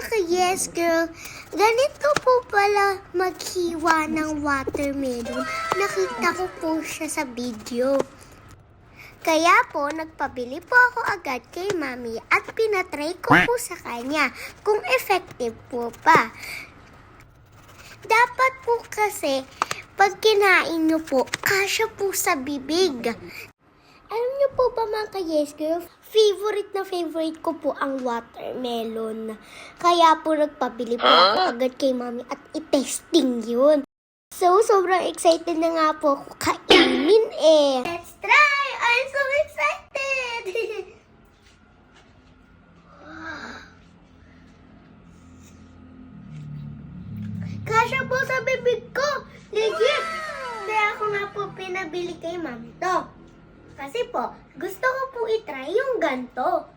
ka-yes girl, ganito po pala maghiwa ng watermelon. Nakita ko po siya sa video. Kaya po, nagpabili po ako agad kay mami at pinatry ko po sa kanya kung effective po pa. Dapat po kasi, pag kinain nyo po, kasya po sa bibig. Po ba mga ka-yes girl, favorite na favorite ko po ang watermelon. Kaya po nagpabili po ako agad kay mami at i-testing yun. So, sobrang excited na nga po ako kainin eh. Let's try! I'm so excited! Kasya po sa bibig ko! Legit! Kaya ako nga po pinabili kay mami to. Kasi po, gusto ko po itry yung ganto.